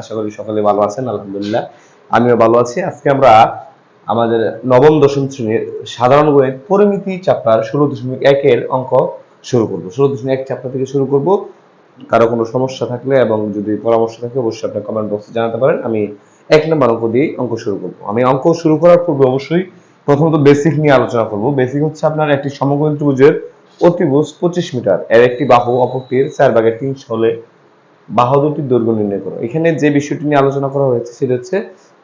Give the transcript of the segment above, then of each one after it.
আশা করি ভালো আছেন, আলহামদুলিল্লাহ। আমিও ভালো আছি। আজকে আমরা আমাদের নবম, দশম শ্রেণির সাধারণ পরিমিতি ষোলো দশমিক একের অঙ্ক শুরু করব। ষোলো দশমিক এক থেকে শুরু করব। কারও কোনো সমস্যা থাকলে এবং যদি পরামর্শ থাকে, অবশ্যই আপনার কমেন্ট বক্সে জানাতে পারেন। আমি এক নম্বর অঙ্ক দিয়ে অঙ্ক শুরু করব। আমি অঙ্ক শুরু করার পূর্বে অবশ্যই প্রথমত বেসিক নিয়ে আলোচনা করব। বেসিক হচ্ছে আপনার একটি সমকোণ ত্রিভুজের অতিভুজ পঁচিশ মিটার। এর একটি বাহু, অপরটির চার ভাগের তিনশো হলে বাহু দুটির দৈর্ঘ্য নির্ণয় করো। এখানে যে বিষয়টি নিয়ে আলোচনা করা হয়েছে সেটা হচ্ছে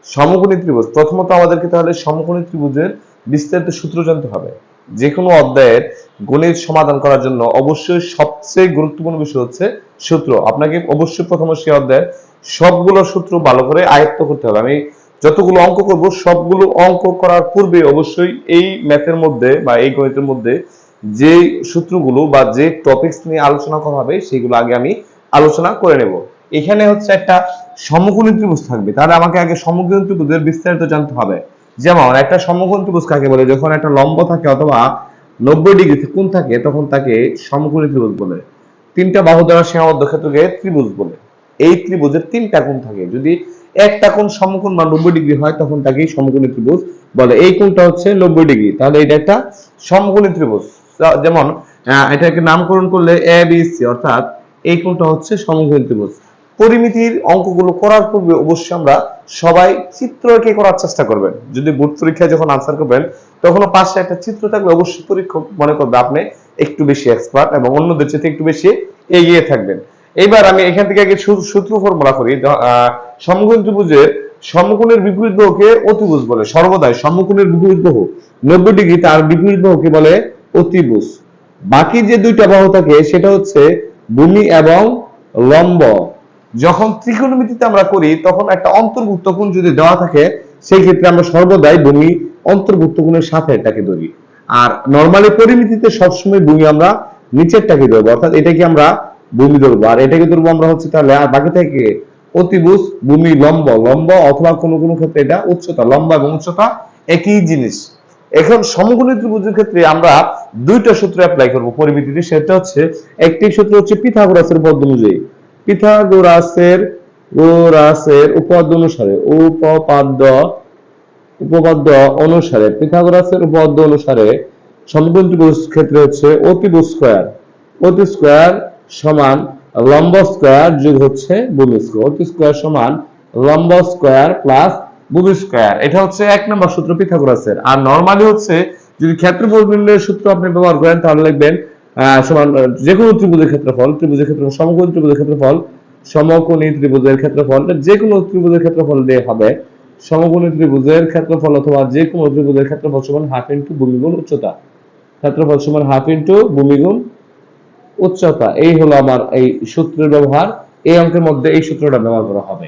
সমকোণী ত্রিভুজ। প্রথমত আমাদেরকে তাহলে সমকোণী ত্রিভুজের বিস্তারিত সূত্র জানতে হবে। যে কোনো অধ্যায়ের গণিত সমাধান করার জন্য অবশ্যই সবচেয়ে গুরুত্বপূর্ণ বিষয় হচ্ছে সূত্র। আপনাকে অবশ্যই প্রথমে সেই অধ্যায়ের সবগুলো সূত্র ভালো করে আয়ত্ত করতে হবে। আমি যতগুলো অঙ্ক করব, সবগুলো অঙ্ক করার পূর্বে অবশ্যই এই ম্যাথের মধ্যে বা এই গণিতের মধ্যে যে সূত্রগুলো বা যে টপিকস নিয়ে আলোচনা করা হবে, সেগুলো আগে আমি আলোচনা করে নেব। এখানে হচ্ছে একটা সমকোণী ত্রিভুজ থাকবে। তাহলে আমাকে আগে সমকোণী ত্রিভুজের বিস্তারিত জানতে হবে। যেমন, একটা সমকোণ ত্রিভুজ কাকে বলে? যখন একটা লম্ব থাকে অথবা নব্বই ডিগ্রি কোণ থাকে, তখন তাকে সমকোণী ত্রিভুজ বলে। তিনটা বাহু দ্বারা সীমাবদ্ধ ক্ষেত্রকে ত্রিভুজ বলে। এই ত্রিভুজের তিনটা কোণ থাকে। যদি একটা কোণ সমকোণ বা নব্বই ডিগ্রি হয়, তখন তাকে সমকোণী ত্রিভুজ বলে। এই কোণটা হচ্ছে নব্বই ডিগ্রি। তাহলে এটা একটা সমকোণী ত্রিভুজ। যেমন এটাকে নামকরণ করলে এ বি সি অর্থাৎ এই কোণটা হচ্ছে সমকোণী ত্রিভুজ। পরিমিতির অঙ্কগুলো করার পূর্বে অবশ্যই আমরা সবাই চিত্র এঁকে করার চেষ্টা করবেন। যদি বোর্ড পরীক্ষায় যখন আনসার করবেন তখন পাশে একটা চিত্র থাকলে অবশ্যই পরীক্ষক মনে করবে আপনি একটু বেশি এক্সপার্ট এবং অন্যদের চেয়ে একটু বেশি এগিয়ে থাকবেন। এইবার আমি এখান থেকে আগে সূত্র ফর্মুলা করি। দ- ত্রিভুজের সমকোণের বিপরীত বাহুকে অতিভুজ বলে, সর্বদাই সমকোণের বিপরীত বাহু। নব্বই ডিগ্রি তার বিপরীত বাহুকে বলে অতিভুজ। বাকি যে দুইটা বাহু থাকে, সেটা হচ্ছে ভূমি এবং লম্ব। যখন ত্রিকোণমিতিতে আমরা করি, তখন একটা অন্তর্ভুক্ত কোণ যদি দেওয়া থাকে, সেই ক্ষেত্রে আমরা সর্বদাই ভূমি অন্তর্ভুক্ত কোণের সাথে এটাকে ধরি। আর নর্মালি পরিমিতিতে সবসময় ভূমি আমরা নিচেরটাকে ধরবো, অর্থাৎ এটাকে আমরা ভূমি ধরবো। আর এটাকে ধরবো আমরা হচ্ছে তাহলে আর বাকি থেকে অতিভুজ ভূমি লম্ব লম্ব অথবা কোনো কোনো ক্ষেত্রে এটা উচ্চতা, লম্বা এবং উচ্চতা একই জিনিস। এখন সমকোণী ত্রিভুজের ক্ষেত্রে আমরা দুইটা সূত্র অ্যাপ্লাই করব পরিমিতিতে সেটা হচ্ছে একটি সূত্র হচ্ছে পিথাগোরাসের পদ্ধতি অনুযায়ী। পিথাগোরাসের, গোরাসের অনুসারে, উপপাদ্য উপপাদ্য অনুসারে, পিথাগোরাসের অনুসারে ত্রিভুজ ক্ষেত্রে হচ্ছে অতি স্কয়ার সমান লম্ব স্কয়ার যোগ হচ্ছে ভূমি স্কয়ার অতি সমান লম্ব স্কয়ার প্লাস ভূমি স্কয়ার এটা হচ্ছে এক নম্বর সূত্র পিথাগোরাসের। আর নরমালি হচ্ছে, যদি ক্ষেত্রফল নির্ণয়ের সূত্র আপনি ব্যবহার করেন, তাহলে লিখবেন সমান যে কোনো ত্রিভুজের ক্ষেত্রফল ত্রিভুজের ক্ষেত্রফল সমকোণী ত্রিভুজের ক্ষেত্রফল, সমকোণী ত্রিভুজের ক্ষেত্রফল যে কোনো ত্রিভুজের ক্ষেত্রফল দিয়ে হবে। সমকোণী ত্রিভুজের ক্ষেত্রফল অথবা যে কোনো ত্রিভুজের ক্ষেত্রফল সমান হাফ ইন্টু ভূমিগুণ উচ্চতা। ক্ষেত্রফল সমান হাফ ইন্টু ভূমিগুণ উচ্চতা। এই হলো আমার এই সূত্রের ব্যবহার। এই অঙ্কের মধ্যে এই সূত্রটা ব্যবহার করা হবে।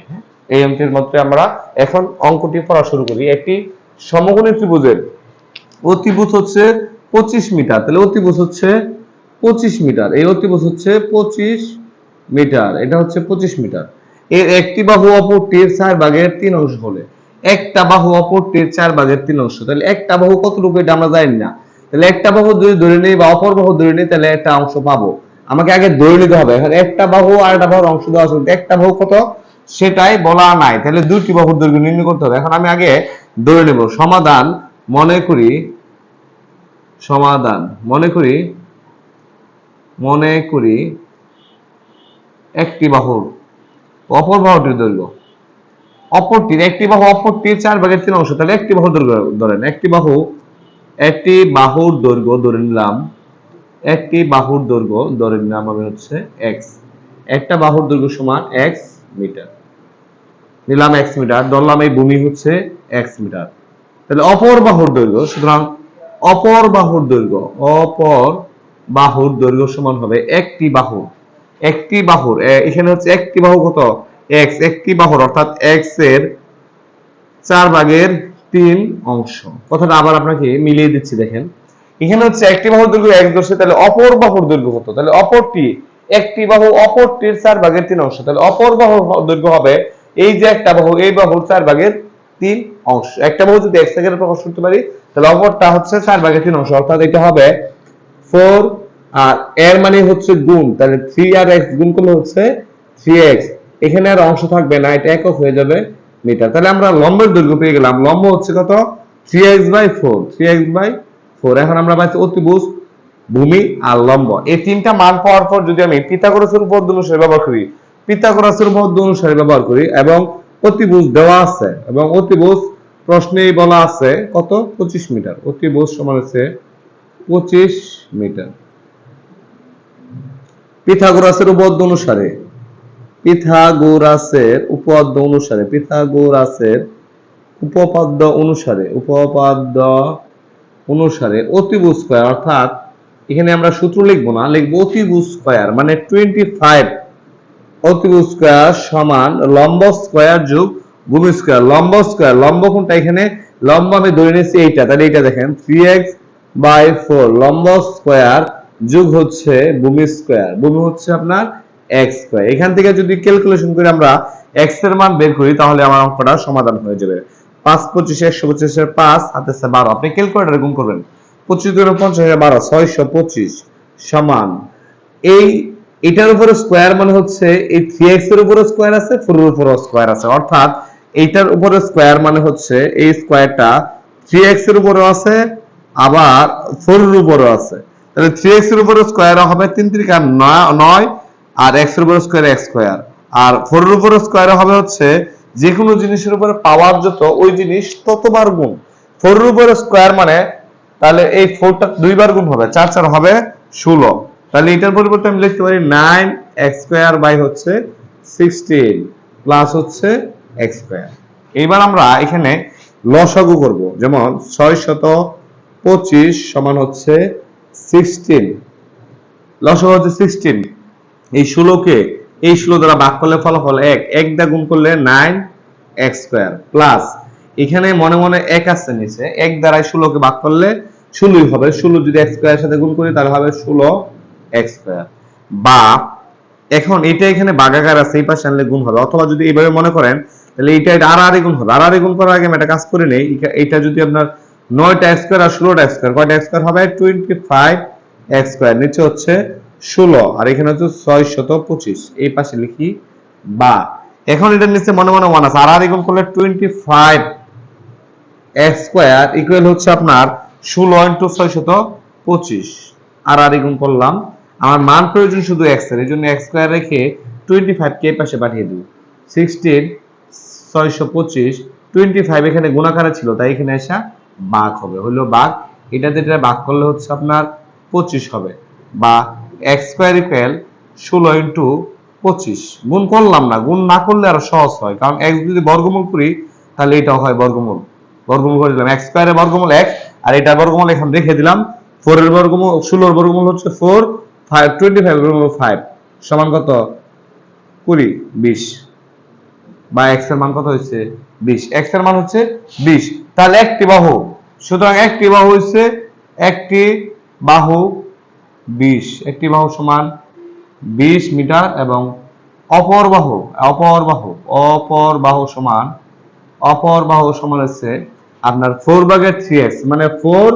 এই অঙ্কের মধ্যে আমরা এখন অঙ্কটি পড়া শুরু করি। একটি সমকোণী ত্রিভুজের অতিভুজ হচ্ছে পঁচিশ মিটার। তাহলে অতিভুজ হচ্ছে পঁচিশ মিটার। এই অতিভুজ হচ্ছে পঁচিশ মিটার। এটা হচ্ছে পঁচিশ মিটার। এর একটি বাহু অপরটির চার ভাগের তিন অংশ হলে। একটা বাহু অপরটির চার ভাগের তিন অংশ। তাহলে একটা বাহু কত কতটুকু এটা আমরা জানি না। তাহলে একটা বাহু যদি ধরে নিই বা অপর বাহু ধরে নিই, তাহলে একটা অংশ পাবো। আমাকে আগে ধরে নিতে হবে। এখন একটা বাহু আর একটা বাহুর অংশ দেওয়া আছে। একটা বাহু কত? সেটাই বলা নাই। তাহলে দুটি বাহুর দৈর্ঘ্য নির্ণয় করতে হবে। এখন আমি আগে ধরে নেব। সমাধান মনে করি, সমাধান মনে করি মনে করি একটি বাহুর অপর বাহুটির দৈর্ঘ্য। অপরটির, একটি বাহু অপরটির চার ভাগের তিন অংশ। তাহলে একটি বাহুর দৈর্ঘ্য ধরেন, একটি বাহু, একটি বাহুর দৈর্ঘ্য ধরে নিলাম, একটি বাহুর দৈর্ঘ্য ধরে নিলাম আমি হচ্ছে এক্স একটা বাহুর দৈর্ঘ্য সমান এক্স মিটার। নিলাম এক্স মিটার ধরলাম এই ভূমি হচ্ছে এক্স মিটার তাহলে অপর বাহুর দৈর্ঘ্য, সুতরাং অপর বাহুর দৈর্ঘ্য, অপর বাহুর দৈর্ঘ্য সমান হবে একটি বাহু একটি বাহুর এখানে হচ্ছে একটি বাহু কত? এক্স একটি বাহুর, অর্থাৎ এক্সের চার ভাগের তিন অংশ। কথাটা আবার আপনাকে মিলিয়ে দিচ্ছি, দেখেন। এখানে হচ্ছে একটি বাহুর দৈর্ঘ্য এক দর্শে তাহলে অপর বাহুর দৈর্ঘ্য কত? তাহলে অপরটি, একটি বাহু অপরটির চার ভাগের তিন অংশ, তাহলে অপর বাহুর দৈর্ঘ্য হবে এই যে একটা বাহু, এই বাহুর চার ভাগের তিন অংশ। একটা বাহু যদি এক্স থেকে প্রকাশ করতে পারি, তাহলে অপরটা হচ্ছে চার ভাগের তিন অংশ। অর্থাৎ এটা হবে ফোর আর এর মানে হচ্ছে গুণ। তাহলে থ্রি আর এক্স গুণ করলে হচ্ছে থ্রি এক্স এখানে আর অংশ থাকবে না, এটা একক হয়ে যাবে মিটার তাহলে আমরা লম্বের দৈর্ঘ্য পেয়ে গেলাম। লম্ব হচ্ছে কত? Three X by four three X by four এখন আমরা পাচ্ছি অতিভুজ, ভূমি আর লম্ব। এই তিনটা মান পাওয়ার পর যদি আমি পিথাগোরাসের উপপাদ্য অনুসারে ব্যবহার করি পিথাগোরাসের উপপাদ্য অনুসারে ব্যবহার করি এবং অতিভুজ দেওয়া আছে এবং অতিভুজ প্রশ্নেই বলা আছে কত? পঁচিশ মিটার। অতিভুজ সমান হচ্ছে পঁচিশ মিটার। পিথাগোরাসের উপপাদ্য অনুসারে, পিথাগোরাসের উপপাদ্য অনুসারে, পিথাগোরাসের উপপাদ্য অনুসারে উপপাদ্য অনুসারে অতিভুজ স্কয়ার অর্থাৎ এখানে আমরা সূত্র লিখব না, লিখব অতিভুজ স্কয়ার মানে টোয়েন্টি ফাইভ অতিভুজ স্কয়ার সমান লম্ব স্কয়ার যোগ ভূমি স্কয়ার লম্ব স্কয়ার লম্ব কোনটা এখানে? লম্ব আমি ধরে নিয়েছি এইটা। তাহলে এইটা দেখেন থ্রি এক্স বাই ফোর লম্ব স্কয়ার যোগ হচ্ছে ভূমি স্কয়ার ভূমি হচ্ছে আপনার এক্স স্কয়ার এখান থেকে যদি ক্যালকুলেশন করে আমরা এক্সের মান বের করি, তাহলে আমার অঙ্কটা সমাধান হয়ে যাবে। পাঁচ, পঁচিশ, একশো পঁচিশের পাঁচ হাতে বারো। আপনি ক্যালকুলেটারে গুণ করবেন। পঁচিশ দুই পঞ্চাশ বারো। ছয়শো পঁচিশ সমান এই এটার উপরে স্কোয়ার মানে হচ্ছে এই থ্রি এক্সের উপরে স্কোয়ার আছে ফোর এর উপরে স্কোয়ার আছে। অর্থাৎ এইটার উপরে স্কোয়ার মানে হচ্ছে এই স্কোয়ারটা থ্রি এক্সের উপরে আছে, আবার ফোর এর উপরে আছে। তাহলে থ্রি এক্সের উপরে স্কোয়ার হবে তিন তিরিকা নয়- আর এক্সের উপরে স্কোয়ার এক্স স্কোয়ার আর ফোর এর উপরে স্কোয়ার হবে হচ্ছে যে কোনো জিনিসের উপরে পাওয়ার যত, ওই জিনিস ততবার গুণ। ফোর এর উপরে স্কোয়ার মানে তাহলে এই ফোরটা দুইবার গুণ হবে, চার চার হবে ষোলো। তাহলে এটার পরিবর্তে আমি লিখতে পারি নাইন এক্স স্কোয়ার বাই হচ্ছে সিক্সটিন প্লাস হচ্ছে এক্স স্কোয়ার এইবার আমরা এখানে লসাগু করব, যেমন ছয় শত পঁচিশ সমান হচ্ছে সিক্সটিন লসাগু হচ্ছে সিক্সটিন এই ষোলোকে, এই ষোলো দ্বারা ভাগ করলে ফলাফল এক এক দা গুণ করলে নাইন এক্স স্কোয়ার প্লাস এখানে মনে মনে এক আসছে নিচে, এক দ্বারাই ষোলোকে ভাগ করলে ষোলোই হবে। ষোলো যদি এক্স স্কোয়ারের সাথে গুণ করি তাহলে হবে ষোলো এক্স স্কোয়ার। বা এখন এটা এখানে বাগাকার আছে, এই পাশে আনলে গুণ হবে। অথবা যদি এইভাবে মনে করেন, তাহলে এটা এটা আর গুণ হবে। আর গুণ করার আগে আমি একটা কাজ করে নেই, এটা যদি আপনার নয়টা স্কোয়ার আর ষোলোটা স্কোয়ার, কয়টা স্কোয়ার হবে? Twenty five X square. নিচে হচ্ছে ষোলো, আর এখানে হচ্ছে ছয় শত পঁচিশ। এই পাশে লিখি, বা। এখন এটার নিচে মনে মনে ওয়ান আছে। আর আর গুণ করলে twenty five X square equal হচ্ছে আপনার ষোলো ইন্টু ছয় শত পঁচিশ। আর আর গুণ করলাম আমার মান প্রয়োজন শুধু এক্সের, এই জন্য এক্স স্কোয়ার রেখে টোয়েন্টি ফাইভ কে পাশে পাঠিয়ে দিই সিক্সটিন ছয়শো পঁচিশ টোয়েন্টি ফাইভ এখানে গুণাকারে ছিল, তাই এখানে আসা বাঘ হবে। হলো বাঘ এটাতে এটা বাঘ করলে হচ্ছে আপনার পঁচিশ হবে। বা এক্স স্কোয়ার ইকুয়াল ষোলো ইন্টু পঁচিশ। গুণ করলাম না, গুণ না করলে আরও সহজ হয়, কারণ এক্স যদি বর্গমূল করি, তাহলে এটাও হয় বর্গমূল। বর্গমূল করে দিলাম এক্স স্কোয়ারের বর্গমূল এক, আর এটা বর্গমূল এখানে রেখে দিলাম ফোর এর বর্গমূল, ষোলোর বর্গমূল হচ্ছে ফোর ফাইভ টোয়েন্টি ফাইভ বর্গমূল ফাইভ সমান কত? কুড়ি, বিশ। বা এক্সের মান কত হচ্ছে বিশ। এক্সের মান হচ্ছে বিশ। তাহলে একটি বাহু। সুতরাং একটি বাহু হচ্ছে একটি বাহু বিশ। একটি বাহু সমান বিশ মিটার এবং অপর বাহু অপর বাহু অপর বাহু সমান, অপর বাহু সমান হচ্ছে আপনার ফোর ভাগের থ্রি এক্স মানে ফোর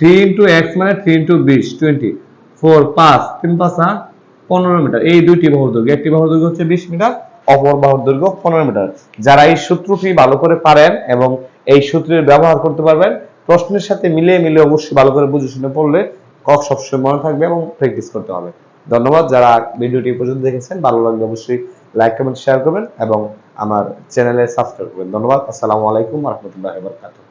থ্রি ইন্টু এক্স মানে থ্রি ইন্টু বিশ টোয়েন্টি ফোর, পাঁচ, তিন, পাঁচ আট পনেরো মিটার। এই দুইটি বাহুর দৈর্ঘ্য। একটি বাহুর দৈর্ঘ্য হচ্ছে বিশ মিটার, অপর বাহুর দৈর্ঘ্য পনেরো মিটার। যারা এই সূত্রটি ভালো করে পারেন এবং এই সূত্রের ব্যবহার করতে পারবেন, প্রশ্নের সাথে মিলিয়ে মিলিয়ে অবশ্যই ভালো করে বুঝে শুনে পড়লে কক সবসময় মনে থাকবে এবং প্র্যাকটিস করতে হবে। ধন্যবাদ। যারা ভিডিওটি পর্যন্ত দেখেছেন, ভালো লাগলে অবশ্যই লাইক কমেন্ট শেয়ার করবেন এবং আমার চ্যানেলে সাবস্ক্রাইব করবেন। ধন্যবাদ। আসসালামু আলাইকুম রহমতুল্লাহ বরকাতুহ।